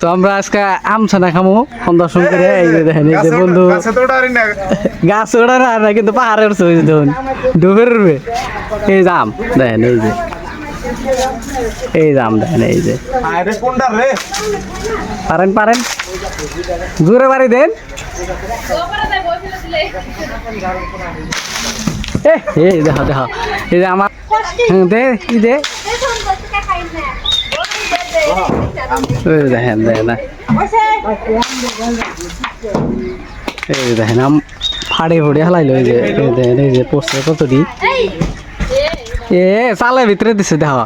তো আমরা আজকে আমছানা খামো দর্শন করে এই যে দেখেন এই যে বন্ধু। গাছে তো ডারি না কিন্তু পাহাড়ে উঠছে ওই যে দেখুন ডুবের এই যে আম দেখেন এই যে। এই যে আম দেখেন এই যে। আরে পারেন পারেন। জোরে বাড়ি দেন। এ, এই দেখো দেখো। এই যে আমার হ্যাঁ, দে ই দে? দেখেন দেখেন এই দেখেন, আম ফাড়ে ফুড়ে হালাইলো, এই যে দেখেন, এই যে পোস্টার কতটি এ, চালের ভিতরে দিছে দেখো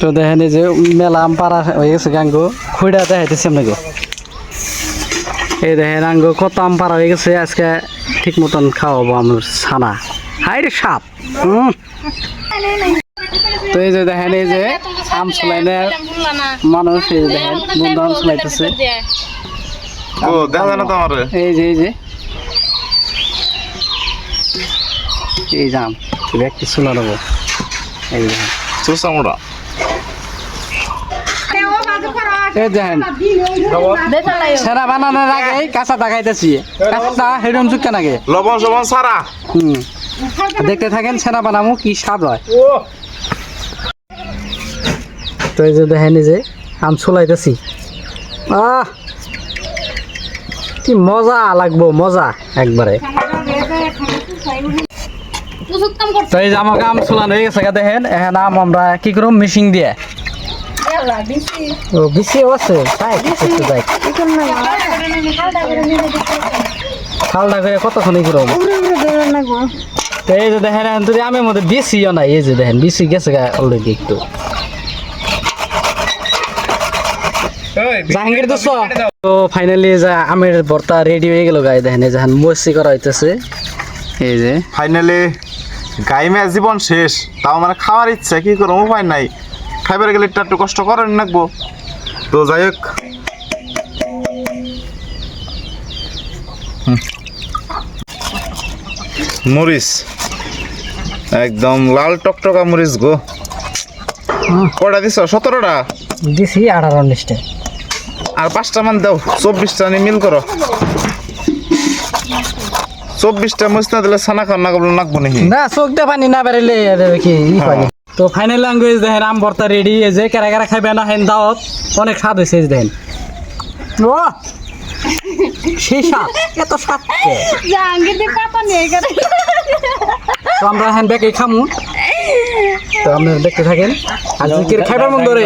তো দেখেন, এই যে মেলা আম পাড়া হয়ে গেছে গাঙ্গ খুঁড়া দেখাইতেছি আপনাকে। এই দেখেন, আঙ্গ, কত আম পাড়া হয়ে গেছে, আজকে ঠিক মতন খাওয়াবো আমার ছানা। হাই রে সাপ। হুম। তো এই যে দেখেন এই যে আম চলাইনের মানুষ এই যে দেখেন বন্ধু আম চলাইতেছে ও দেখা যায় না তো আমার। এই যে এই যে। এই যে আম। ব্যক্তি চুলা দেবো এই যে দেখেন। চুষা মোড়া এই দেখেন। সেরা বানানোর আগে কাঁচা দেখাইতেছি কাঁচা হেরম চুক্কা নাকি লবণ সবন সারা। হুম। দেখতে থাকেন সেরা বানামো কি স্বাদ হয়। তো এই যে দেখেন যে আম চলাইতেছি আহ! কি মজা লাগবো, মজা একবারে। তো যে আম গেছে দেখেন কি বিসিও আছে। যে আমের মধ্যে বেশিও নাই। এই যে দেখেন বেশি গেছে অলরেডি একটু। জাহাঙ্গীর দোস্ত তো ফাইনালি যে আমের ভর্তা রেডি হয়ে গেল গায়ে দেখেন এই যে মসি করা হইতেছে। এই যে। ফাইনালি গাই মেয়ে জীবন শেষ তাও মানে খাওয়ার ইচ্ছা কি করব উপায় নাই। খাইবার গেলে একটু একটু কষ্ট করেন নাকবো। তো যাই হোক। মরিচ। একদম লাল টকটকা মরিচ গো। কটা দিছ? সতেরোটা? দিছি আঠারো উনিশটা আর পাঁচটা মান দাও চব্বিশটা নি মিল করো। চব্বিশটা মরিচ না দিলে সানা খাওয়া না করলে নাকবো নাকি? না চোখ দিয়ে পানি না বেরোলে কি পানি তো ফাইনাল ল্যাঙ্গুয়েজ দেখেন আম ভর্তা রেডি এই যে কেরা কেরা খাইবে না হেন দাওয়াত অনেক স্বাদ হয়েছে দেখেন। ও! সেই স্বাদ এত স্বাদ তো আমরা এখন দেখে খামু। তো আপনারা দেখতে থাকেন আর যদি খাইবার মন ধরে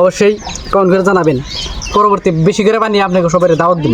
অবশ্যই কমেন্ট করে জানাবেন। পরবর্তী বেশি করে বানিয়ে আপনাকে সবাই দাওয়াত দিন